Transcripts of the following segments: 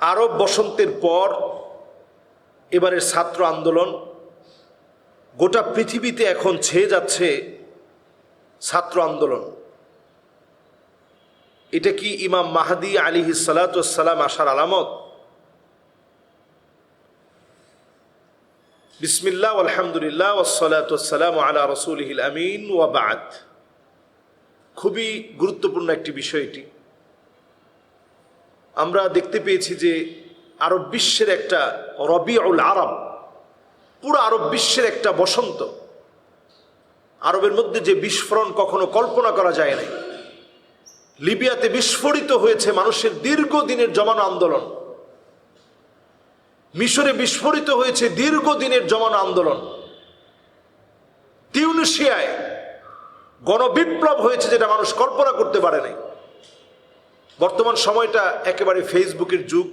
আরব বসন্তের পর এবারের ছাত্র আন্দোলন গোটা পৃথিবীতে এখন ছেয়ে যাচ্ছে ছাত্র আন্দোলন। এটা কি ইমাম মাহাদি আলী সালাতাম আসার আলামত? বিসমিল্লাহ আলহামদুলিল্লাহ ওসালাতাম আলা রসুলহিল আমিন ওয়াবাদ খুবই গুরুত্বপূর্ণ একটি বিষয় এটি। আমরা দেখতে পেয়েছি যে আরব বিশ্বের একটা রবিউল আরব, পুরো আরব বিশ্বের একটা বসন্ত। আরবের মধ্যে যে বিস্ফোরণ কখনো কল্পনা করা যায় নাই। লিবিয়াতে বিস্ফোরিত হয়েছে মানুষের দীর্ঘদিনের জমানো আন্দোলন। মিশরে বিস্ফোরিত হয়েছে দীর্ঘদিনের জমানো আন্দোলন। তিউনিশিয়ায় গণবিপ্লব হয়েছে যেটা মানুষ কল্পনা করতে পারে নাই। বর্তমান সময়টা একেবারে ফেসবুকের যুগ।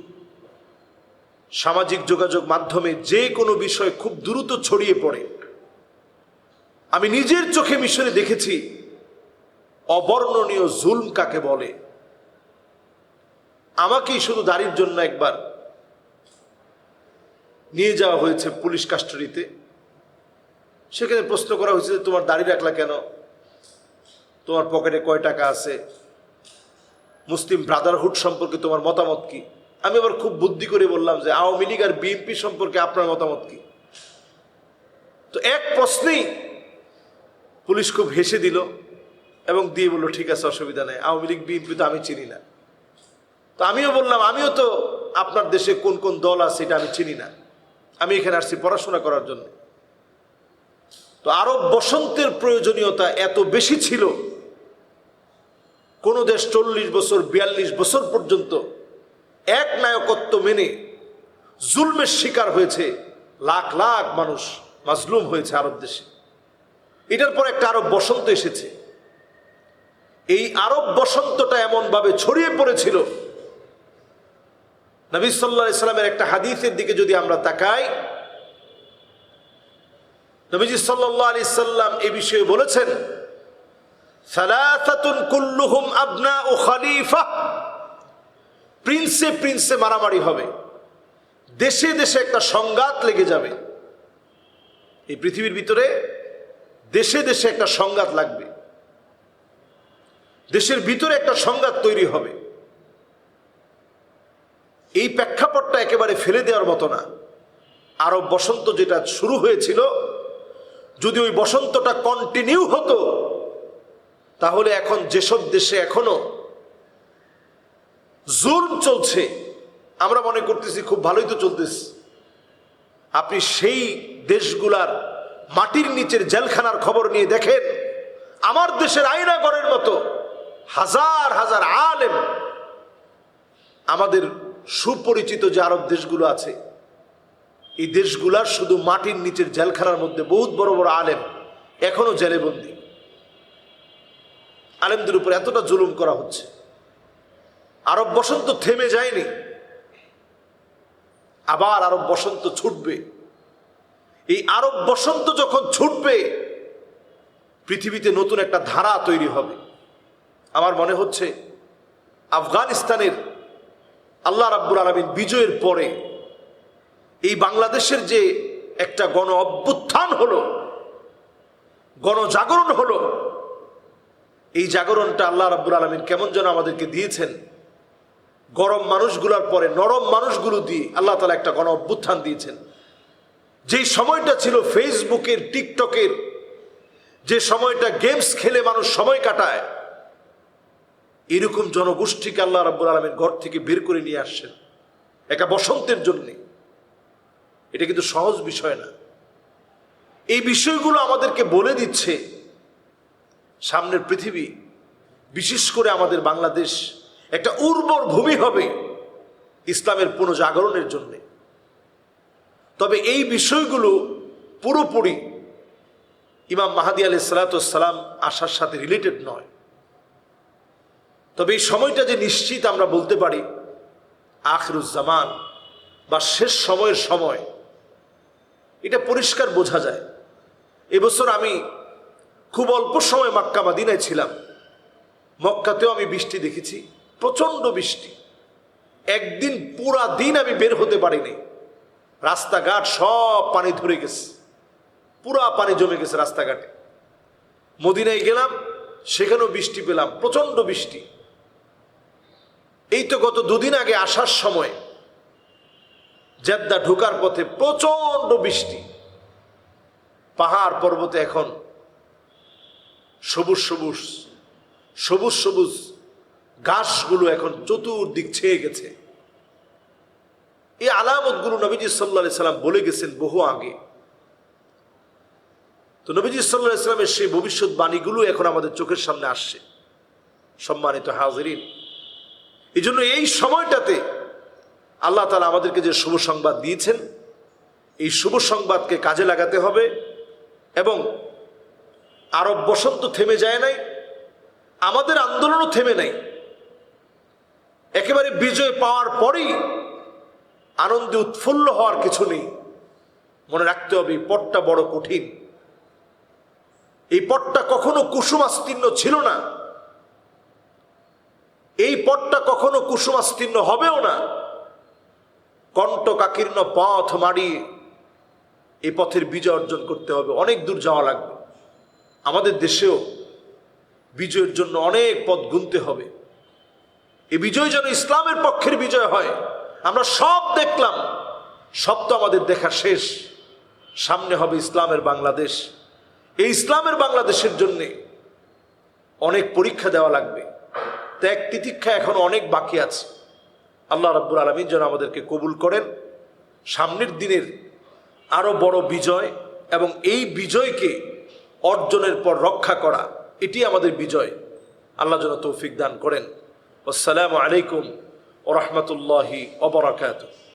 সামাজিক যোগাযোগ মাধ্যমে যে কোনো বিষয় খুব দ্রুত ছড়িয়ে পড়ে। আমি নিজের চোখে মিশরে দেখেছি, অবর্ণনীয় জুলম কাকে বলে। আমাকেই শুধু দাড়ির জন্য একবার নিয়ে যাওয়া হয়েছে পুলিশ কাস্টডিতে। সেখানে প্রশ্ন করা হয়েছে যে তোমার দাড়ি রাখলা কেন? তোমার পকেটে কয় টাকা আছে? মুসলিম ব্রাদারহুড সম্পর্কে তোমার মতামত কি? আমি আবার খুব বুদ্ধি করে বললাম যে আওয়ামী লীগ আর বিএনপি সম্পর্কে আপনার মতামত কি? তো এক প্রশ্নেই পুলিশ খুব হেসে দিল এবং দিয়ে বলল, ঠিক আছে, অসুবিধা নেই। আওয়ামী লীগ বিএনপি তো আমি চিনি না। তো আমিও বললাম, আমিও তো আপনার দেশে কোন কোন দল আছে এটা আমি চিনি না। আমি এখানে আসছি পড়াশোনা করার জন্য। তো আরব বসন্তের প্রয়োজনীয়তা এত বেশি ছিল কোনো দেশ চল্লিশ বছর, বিয়াল্লিশ বছর পর্যন্ত এক নায়কত্ব মেনে জুলমের শিকার হয়েছে, লাখ লাখ মানুষ মাজলুম হয়েছে আরব দেশে। এটার পর একটা আরব বসন্ত এসেছে। এই আরব বসন্তটা এমনভাবে ছড়িয়ে পড়েছিল। নবী সাল্লাহ ইসলামের একটা হাদিসের দিকে যদি আমরা তাকাই, নবীজি সাল্লাহ আলি সাল্লাম এই বিষয়ে বলেছেন কুল্লুহুম আবনা ও খালিফা। প্রিন্সে প্রিন্সে মারামারি হবে। দেশে দেশে একটা সংঘাত লেগে যাবে। এই পৃথিবীর ভিতরে দেশে দেশে একটা সংঘাত লাগবে। দেশের ভিতরে একটা সংঘাত তৈরি হবে। এই প্রেক্ষাপটটা একেবারে ফেলে দেওয়ার মতো না। আরব বসন্ত যেটা শুরু হয়েছিল, যদি ওই বসন্তটা কন্টিনিউ হতো তাহলে এখন যেসব দেশে এখনও জুলম চলছে, আমরা মনে করতেছি খুব ভালোই তো চলতেছে। আপনি সেই দেশগুলার মাটির নিচের জেলখানার খবর নিয়ে দেখেন, আমার দেশের আইনাগরের মতো হাজার হাজার আলেম, আমাদের সুপরিচিত যে আরব দেশগুলো আছে, এই দেশগুলার শুধু মাটির নিচের জেলখানার মধ্যে বহুত বড় বড় আলেম এখনও জেলে বন্দী। আলেমদের উপর এতটা জুলুম করা হচ্ছে। আরব বসন্ত থেমে যায়নি। আবার আরব বসন্ত ছুটবে। এই আরব বসন্ত যখন ছুটবে, পৃথিবীতে নতুন একটা ধারা তৈরি হবে। আমার মনে হচ্ছে, আফগানিস্তানের আল্লাহ রাব্বুল আলমিন বিজয়ের পরে এই বাংলাদেশের যে একটা গণ অভ্যুত্থান হলো, গণজাগরণ হলো এই জাগরণটা আল্লাহ রাব্বুল আলমিন কেমন যেন আমাদেরকে দিয়েছেন। গরম মানুষগুলোর পরে, নরম মানুষগুলো দিয়ে আল্লাহ তালা একটা গণ অভ্যুত্থান দিয়েছেন। যেই সময়টা ছিল ফেসবুকের, টিকটকের, যে সময়টা গেমস খেলে মানুষ সময় কাটায়, এরকম জনগোষ্ঠীকে আল্লাহ রাব্বুল আলমের ঘর থেকে বের করে নিয়ে আসছেন। একটা বসন্তের জন্যে। এটা কিন্তু সহজ বিষয় না। এই বিষয়গুলো আমাদেরকে বলে দিচ্ছে সামনের পৃথিবী, বিশেষ করে আমাদের বাংলাদেশ, একটা উর্বর ভূমি হবে ইসলামের পুনঃজাগরণের জন্য। তবে এই বিষয়গুলো পুরোপুরি ইমাম মাহাদি আলি সালাতাম আসার সাথে রিলেটেড নয়। তবে এই সময়টা যে নিশ্চিত আমরা বলতে পারি আখরুজ্জামান বা শেষ সময়ের সময়, এটা পরিষ্কার বোঝা যায়। এবছর আমি খুব অল্প সময় মাক্কা মাদিনায় ছিলাম। মক্কাতেও আমি বৃষ্টি দেখেছি, প্রচণ্ড বৃষ্টি। একদিন পুরা দিন আমি বের হতে পারিনি। রাস্তাঘাট সব পানি ধরে গেছে, পুরা পানি জমে গেছে রাস্তাঘাটে। মদিনায় গেলাম, সেখানেও বৃষ্টি পেলাম প্রচণ্ড বৃষ্টি। এই তো গত দুদিন আগে আসার সময়, জেদ্দা ঢোকার পথে প্রচণ্ড বৃষ্টি। পাহাড় পর্বতে এখন সবুজ সবুজ সবুজ সবুজ ঘাসগুলো এখন চতুর্দিক ছেয়ে গেছে। এই আলামতগুলো নবীজি সাল্লা সাল্লাম বলে গেছেন বহু আগে। তো নবীজি সাল্লাহ ইসলামের সেই ভবিষ্যৎ বাণীগুলো এখন আমাদের চোখের সামনে আসছে। সম্মানিত হাজরিন এই জন্য এই সময়টাতে আল্লাহ তালা আমাদেরকে যে শুভ সংবাদ দিয়েছেন, এই শুভ সংবাদকে কাজে লাগাতে হবে এবং আরব বসন্ত থেমে যায় নাই, আমাদের আন্দোলনও থেমে নাই। একেবারে বিজয় পাওয়ার পরেই আনন্দে উৎফুল্ল হওয়ার কিছু নেই। মনে রাখতে হবে পথটা বড় কঠিন। এই পটটা কখনো কুসুমাস্তীর্ণ ছিল না। এই পটটা কখনো কুসুমাস্তীর্ণ হবেও না। কণ্টকাকীর্ণ পথ মারিয়ে এই পথের বিজয় অর্জন করতে হবে। অনেক দূর যাওয়া লাগবে। আমাদের দেশেও বিজয়ের জন্য অনেক পথ গুনতে হবে। এই বিজয় যেন ইসলামের পক্ষের বিজয় হয়। আমরা সব দেখলাম, সব তো আমাদের দেখা শেষ। সামনে হবে ইসলামের বাংলাদেশ। এই ইসলামের বাংলাদেশের জন্য অনেক পরীক্ষা দেওয়া লাগবে। ত্যাগ তিতিক্ষা এখন অনেক বাকি আছে। আল্লাহ রাব্বুল আলমিন যেন আমাদেরকে কবুল করেন। সামনের দিনের আরও বড় বিজয় এবং এই বিজয়কে অর্জনের পর রক্ষা করা, এটি আমাদের বিজয়। আল্লাহ যেন তৌফিক দান করেন। আসসালামু আলাইকুম ও রহমতুল্লাহি অবরাকাত